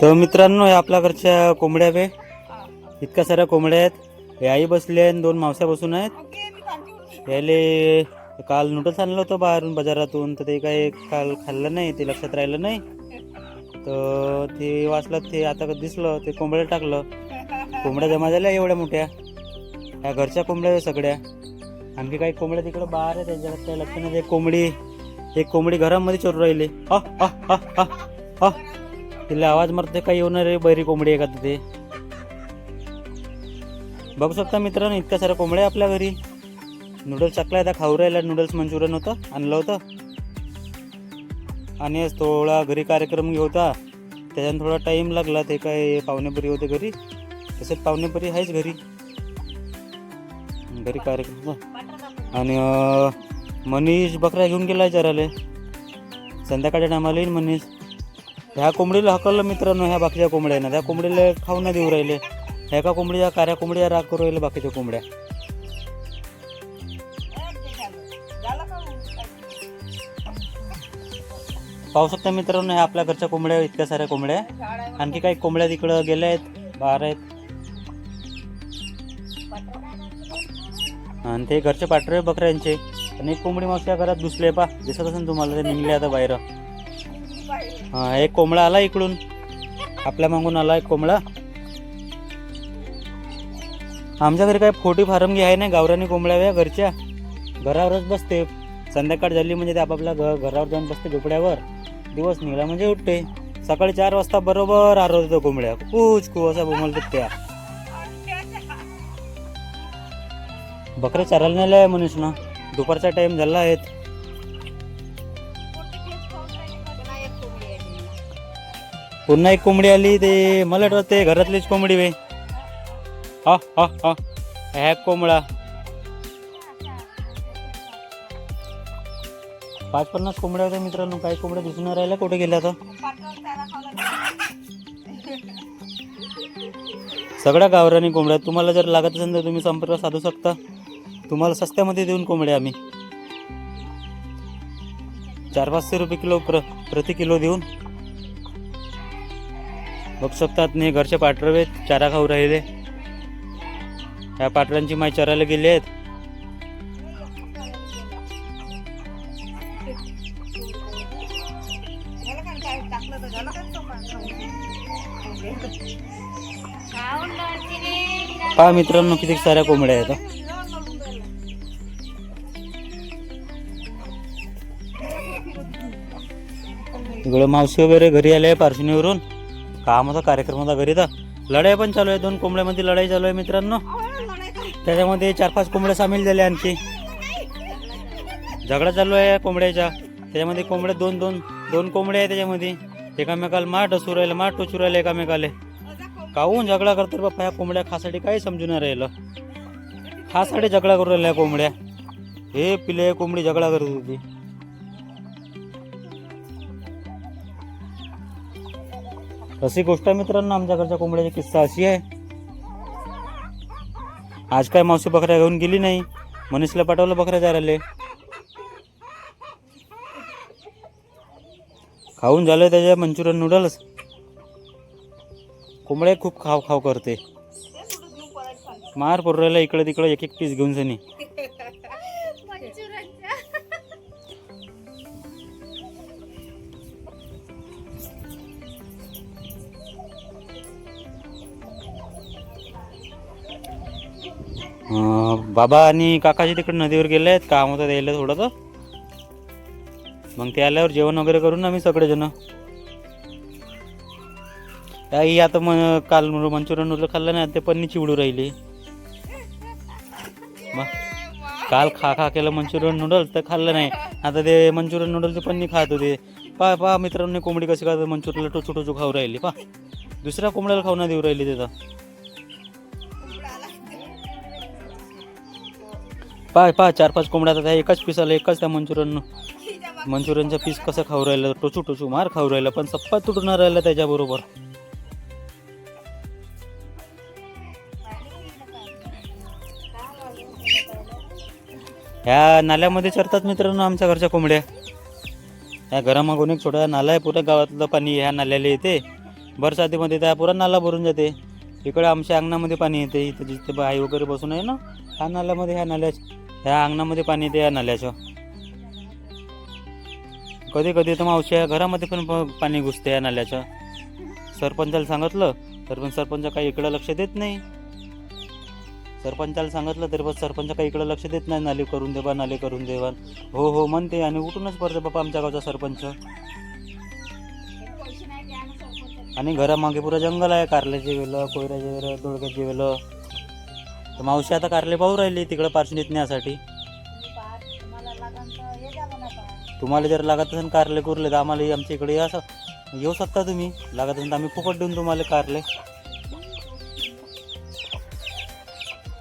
तर मित्रांनो या आपल्या घरच्या कोंबड्या बे. इतक्या साऱ्या कोंबड्या आहेत. हे आई बसली आहे आणि दोन मावस्या बसून आहेत. याले काल नूडल्स आणलं होतं बाहेरून बाजारातून तर ते काही काल खाल्लं नाही ते लक्षात राहिलं नाही. तर ते वाचलं ते आता दिसलं ते कोंबड्या टाकलं. कोंबड्या जमा झाल्या एवढ्या मोठ्या. ह्या घरच्या कोंबड्या सगळ्या. आणखी काही कोंबड्या तिकडं बाहेर आहे त्यांच्याकडे काही लक्ष नाही. एक कोंबडी एक कोंबडी घरामध्ये चोरू राहिली. अ तिला आवाज मारते काही येणार आहे बैरी कोंबडी आहे का ते बघू शकता मित्रांनो इतक्या साऱ्या कोंबड्या आपल्या घरी. नूडल्स टाकला आता खाऊ राहिला नूडल्स मंचुरियन होतं आणलं होतं. आणि आज थोडा घरी कार्यक्रम होता. त्याच्यानं थोडा टाईम लागला ते काय पाहुणेपरी होते घरी. तसेच पाहुणेपरी आहेच घरी. घरी कार्यक्रम आणि मनीष बकऱ्या घेऊन गेला चराले संध्याकाळच्या टायमाला येईल मनीष. ह्या कोंबडीला हकललं मित्रांनो ह्या बाकीच्या कोंबड्या ना त्या कोंबडीला खाऊ नाही देऊ राहिले. ह्या एका कोंबडीच्या काऱ्या कोंबड्या राग करू राहिले बाकीच्या कोंबड्या. पाहू शकता मित्रांनो ह्या आपल्या घरच्या कोंबड्या इतक्या साऱ्या कोंबड्या. आणखी काही कोंबड्या तिकडं गेल्या आहेत बाहेर आहेत. आणि ते घरचे पाठरे बकऱ्यांचे. आणि एक कोंबडी मावशी घरात घुसले पा दिसत असेल तुम्हाला ते निघले आता बाहेर. हा एक कोंबडा आला इकडून. आपल्या मागून आला एक कोंबडा. आमच्या घरी काय फोटी फार्म घे आहे ना गावरानी कोंबड्या घरच्या. घरावरच बसते. संध्याकाळ झाली म्हणजे ते आपापल्या घ घरावर जाऊन बसते झोपड्यावर. दिवस निघाला म्हणजे उठते. सकाळी चार वाजता बरोबर आरवतो कोंबड्या. कूच कू असा बोमलतात त्या बकरे चारायला नाही आहे मनीष ना दुपारचा टाइम झाला आहेत पुन्हा एक कोंबडी आली ते मला वाटतं घरातलीच कोंबडी वे हा हा हा. ह्या कोंबडा. पाच पन्नास कोंबड्या होत्या मित्रांनो काही कोंबड्या दिसून राहिल्या. कुठे गेल्या तर सगळ्या गावरानी कोंबड्या तुम्हाला जर लागत असेल तर तुम्ही संपर्क साधू शकता. तुम्हाला सस्त्यामध्ये देऊन कोंबड्या आम्ही. चार पाचशे रुपये किलो प्र प्रति किलो देऊन. बघू शकतात नाही घरचे पाठरवे चारा खाऊ राहिले. ह्या पाटरांची माय चरायला गेले आहेत. पहा मित्रांनो किती साऱ्या कोंबड्या आहेत इकडं मावशी वगैरे घरी आले पार्शिनीवरून. कामाचा कार्यक्रम होता घरी तर. लढाई पण चालू आहे. दोन कोंबड्यामध्ये लढाई चालू आहे मित्रांनो. त्याच्यामध्ये चार पाच कोंबड्या सामील झाल्या आणखी. झगडा चालू आहे कोंबड्याच्या त्याच्यामध्ये कोंबड्या दोन दोन दोन कोंबड्या आहे त्याच्यामध्ये. एकामेकाला मार डसू राहिलं मार टोचू राहिलं एकामेकाले. काहून झगडा करतात बाप्पा? ह्या कोंबड्या खासाठी काही समजून नाही राहिलं. खासाठी झगडा करू राहिल्या कोंबड्या. हे पिले कोंबडी झगडा करत होती. अशी गोष्ट मित्रांनो आमच्याकडच्या कोंबड्याची किस्सा अशी आहे. आज काय मावशी बकऱ्या घेऊन गेली नाही? मनीषला पाठवलं बकऱ्या चारायले. खाऊन झालं त्याच्या मंचुरियन नूडल्स कोंबड्या खूप खाव खाव करते. मार पोरायला इकडे तिकडे एक एक पीस घेऊन सनी. बाबा आणि काकाजी तिकडे नदीवर गेले आहेत काम होतं द्यायला तर मग ते आल्यावर जेवण वगैरे करू ना आम्ही सगळेजण. आई आता मग काल मंचुरियन नूडल खाल्लं नाही ते पन्नी चिवडू राहिली. मग काल खा खा केलं मंचुरियन नूडल्स तर खाल्लं नाही. आता ते मंचुरियन नूडलचे पन्नी खात होते. पा पा मित्रांनी कोंबडी कशी खात मंचुरियनला टोचू टोचू खाऊ राहिली पा. दुसऱ्या कोंबड्याला खाऊ ना देऊ राहिली तिथं पाय पहा चार पाच कोंबड्या आता त्या एकाच पिसाला एकाच त्या मंचुरियन मंचुरियनचा पीस कसं खाऊ राहिलं? टोचू टोचू मार खाऊ राहिलं पण सप्पा तुटून राहिला त्याच्याबरोबर ह्या नाल्यामध्ये चरतात मित्रांनो आमच्या घरच्या कोंबड्या. ह्या घरामागून एक छोटा नाला आहे पुऱ्या गावातलं पाणी ह्या नाल्याला येते. बरसातीमध्ये त्या पुरा नाला भरून जाते. इकडे आमच्या अंगणामध्ये पाणी येते इथं जिथे आई वगैरे बसून आहे ना ह्या नाल्यामध्ये ह्या नाल्या ह्या अंगणामध्ये पाणी येते या नाल्याचं. कधी कधी तर मावशी घरामध्ये पण प- पाणी घुसते या नाल्याचं. सरपंचाला सांगितलं तर पण सरपंच काही इकडं लक्ष देत नाही. सरपंचाला सांगितलं तरी पण सरपंच काही इकडं लक्ष देत नाही नाली करून देवा नाले करून देवा हो हो म्हणते आणि उठूनच पडते बाबा आमच्या गावचा सरपंच. आणि घरामागे पुरं जंगल आहे कारल्याचे वेलं कोयऱ्याचे वेलं दोडक्याचे वेलं. तर मावशी आता कारले पाहू राहिली तिकडं पार्श्वनीत न्यासाठी तुम्हाला जर लागत असेल कारले कुरले तर आम्हाला आमच्या इकडे या येऊ शकता तुम्ही. लागत असेल तर आम्ही फुकट देऊन तुम्हाला कारले.